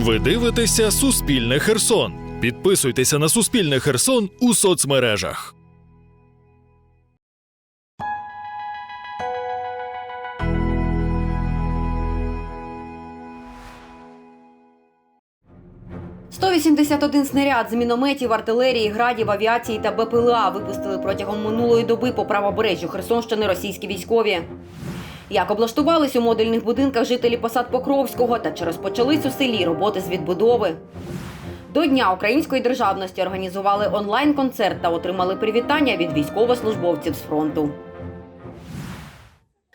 Ви дивитеся Суспільне Херсон. Підписуйтеся на Суспільне Херсон у соцмережах. – 181 снаряд з мінометів, артилерії, градів, авіації та БПЛА випустили протягом минулої доби по правобережжю Херсонщини російські військові. Як облаштувались у модульних будинках жителі посад Покровського та чи розпочались у селі роботи з відбудови. До Дня української державності організували онлайн-концерт та отримали привітання від військовослужбовців з фронту.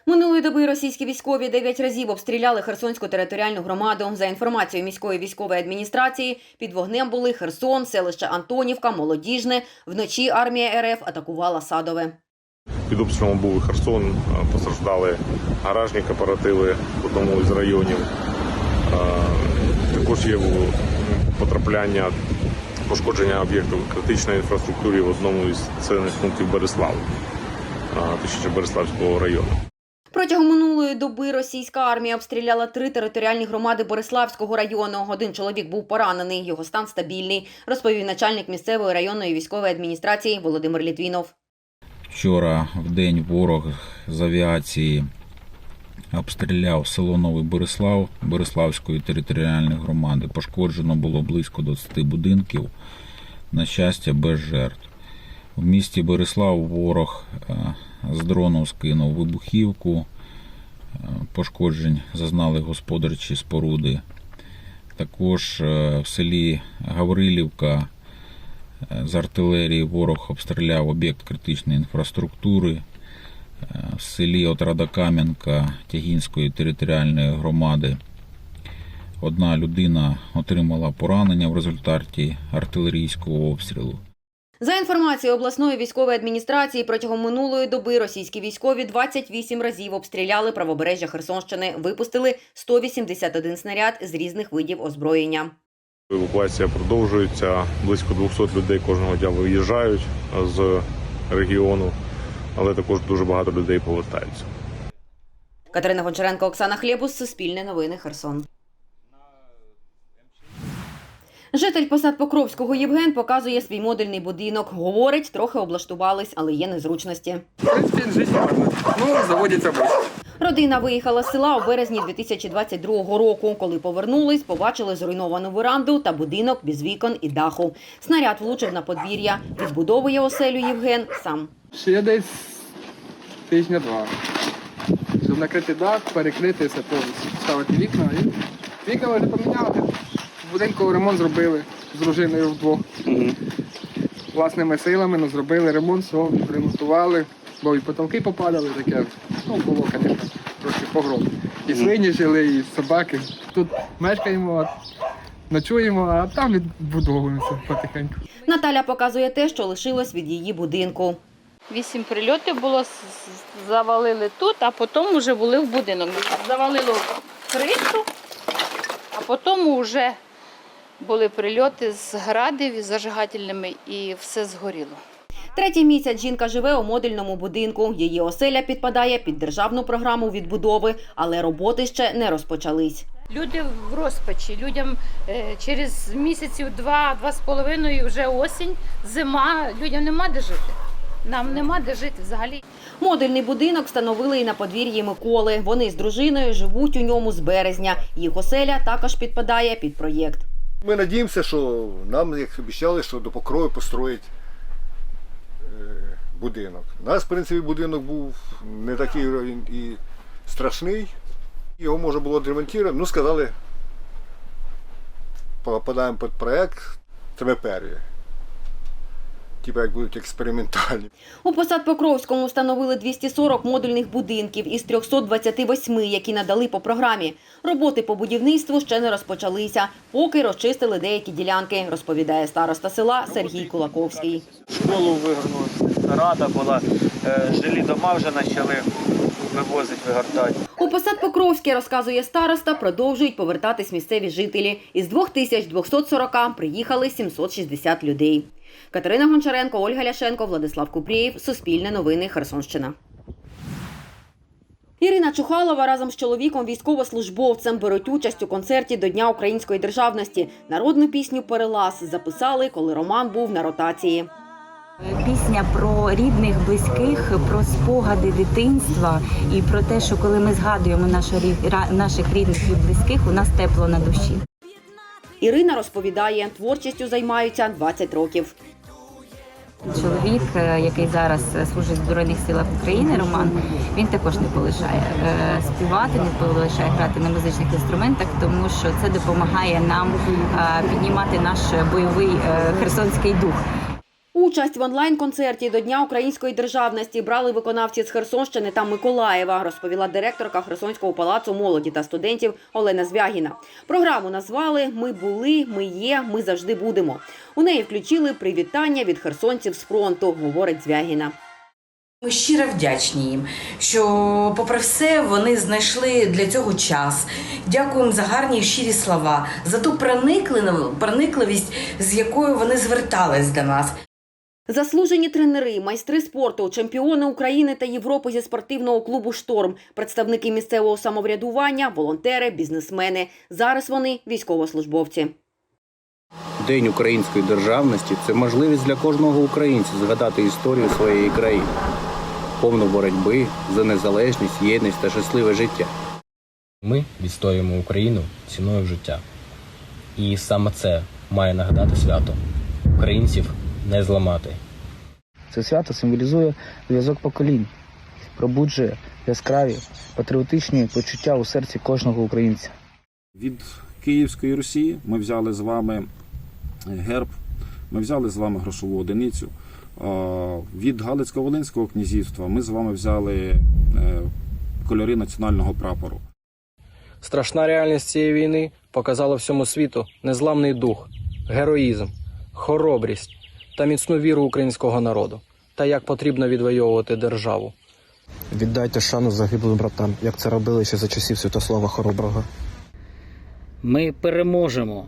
Минулої доби російські військові дев'ять разів обстріляли Херсонську територіальну громаду. За інформацією міської військової адміністрації, під вогнем були Херсон, селище Антонівка, Молодіжне. Вночі армія РФ атакувала Садове. Під обстрілом був і Херсон, е, постраждали гаражні кооперативи в одному із районів. Е, Також є потрапляння, пошкодження об'єктів критичної інфраструктури в одному із населених пунктів Береслав, е, точніше Береславського району. Протягом минулої доби російська армія обстріляла три територіальні громади Бориславського району. Один чоловік був поранений. Його стан стабільний, розповів начальник місцевої районної військової адміністрації Володимир Літвінов. Вчора в день ворог з авіації обстріляв село Новий Борислав Бориславської територіальної громади. Пошкоджено було близько 20 будинків. На щастя, без жертв. В місті Борислав ворог е, з дрону скинув вибухівку. Е, Пошкоджень зазнали господарчі споруди. Також е, в селі Гаврилівка з артилерії ворог обстріляв об'єкт критичної інфраструктури. Е, В селі Отрадокам'янка Тягінської територіальної громади одна людина отримала поранення в результаті артилерійського обстрілу. За інформацією обласної військової адміністрації, протягом минулої доби російські військові 28 разів обстріляли правобережжя Херсонщини, випустили 181 снаряд з різних видів озброєння. Евакуація продовжується. Близько 200 людей кожного дня виїжджають з регіону, але також дуже багато людей повертаються. Катерина Гончаренко, Оксана Хлєбус, Суспільне новини, Херсон. Житель посад Покровського Євген показує свій модульний будинок. Говорить, трохи облаштувались, але є незручності. В жизнь нормально. Ну, быстро. Родина виїхала з села у березні 2022 року. Коли повернулись, побачили зруйновану веранду та будинок без вікон і даху. Снаряд влучив на подвір'я. Відбудовує оселю Євген сам. Ще десь тижня два. Щоб накрити дах, перекрити все повністю, ставити вікна. І вікна вже поміняли. В будинку ремонт зробили з дружиною вдвох. Власними силами ну, зробили ремонт, все, ремонтували. Бо і потолки попадали таке. Ну, було, звісно, трошки погром. І свині жили, і собаки. Тут мешкаємо, ночуємо, а там відбудовуємося потихеньку. Наталя показує те, що лишилось від її будинку. Вісім прильотів було, завалили тут, а потім вже були в будинок. Завалило кришу, а потім вже були прильоти з градів із зажигательними і все згоріло. Третій місяць жінка живе у модульному будинку. Її оселя підпадає під державну програму відбудови, але роботи ще не розпочались. Люди в розпачі. Людям е, через місяців два-два з половиною вже осінь, зима. Людям нема де жити. Нам нема де жити взагалі. Модульний будинок встановили і на подвір'ї Миколи. Вони з дружиною живуть у ньому з березня. Їх оселя також підпадає під проєкт. Ми надіємося, що нам, як обіцяли, що до покрою построїть будинок. У нас, в принципі, будинок був не такий і страшний. Його можна було відремонтувати. Ну, сказали, попадаємо під проєкт, це ми перві. Типа як будуть експериментальні. У посад Покровському встановили 240 модульних будинків із 328, які надали по програмі. Роботи по будівництву ще не розпочалися, поки розчистили деякі ділянки, розповідає староста села Сергій Кулаковський. школу вигорнули, рада була, е, жилі дома вже почали вивозити, вигортати. У посад Покровське, розказує староста, продовжують повертатись місцеві жителі. Із 2240 приїхали 760 людей. Катерина Гончаренко, Ольга Ляшенко, Владислав Купрієв. Суспільне новини. Херсонщина. Ірина Чухалова разом з чоловіком військовослужбовцем беруть участь у концерті до Дня української державності. Народну пісню Перелаз записали, коли Роман був на ротації. Пісня про рідних, близьких, про спогади дитинства і про те, що коли ми згадуємо наших рід- рідних і близьких, у нас тепло на душі. Ірина розповідає, творчістю займаються 20 років. Чоловік, е, який зараз служить в Збройних силах України, Роман, він також не полишає е, співати, не полишає грати на музичних інструментах, тому що це допомагає нам е, піднімати наш бойовий херсонський дух. Участь в онлайн-концерті до Дня української державності брали виконавці з Херсонщини та Миколаєва, розповіла директорка Херсонського палацу молоді та студентів Олена Звягіна. Програму назвали Ми були, ми є, ми завжди будемо. У неї включили привітання від херсонців з фронту, говорить Звягіна. Ми щиро вдячні їм, що, попри все, вони знайшли для цього час. Дякуємо за гарні і щирі слова, за ту проникливість, з якою вони звертались до нас. Заслужені тренери, майстри спорту, чемпіони України та Європи зі спортивного клубу Шторм, представники місцевого самоврядування, волонтери, бізнесмени. Зараз вони військовослужбовці. День української державності це можливість для кожного українця згадати історію своєї країни, повну боротьби за незалежність, єдність та щасливе життя. Ми відстоюємо Україну ціною життя. І саме це має нагадати свято. Українців не зламати. Це свято символізує зв'язок поколінь, пробуджує яскраві патріотичні почуття у серці кожного українця. Від Київської Русі ми взяли з вами герб, ми взяли з вами грошову одиницю. Від Галицько-Волинського князівства ми з вами взяли е, кольори національного прапору. Страшна реальність цієї війни показала всьому світу незламний дух, героїзм, хоробрість та міцну віру українського народу, та як потрібно відвоювати державу. Віддайте шану загиблим братам, як це робили ще за часів Святослава Хороброго. Ми переможемо,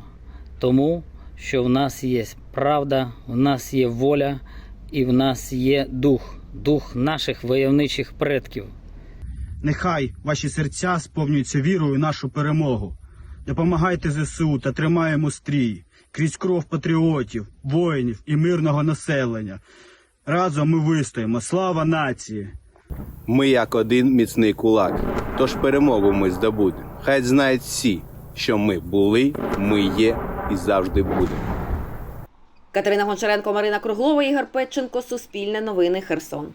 тому що в нас є правда, в нас є воля і в нас є дух, дух наших войовничих предків. Нехай ваші серця сповнюються вірою в нашу перемогу. Допомагайте ЗСУ та тримаємо стрій крізь кров патріотів, воїнів і мирного населення. Разом ми вистоїмо. Слава нації! Ми як один міцний кулак, тож перемогу ми здобудемо. Хай знають всі, що ми були, ми є і завжди будемо. Катерина Гончаренко, Марина Круглова, Ігор Петченко, Суспільне новини, Херсон.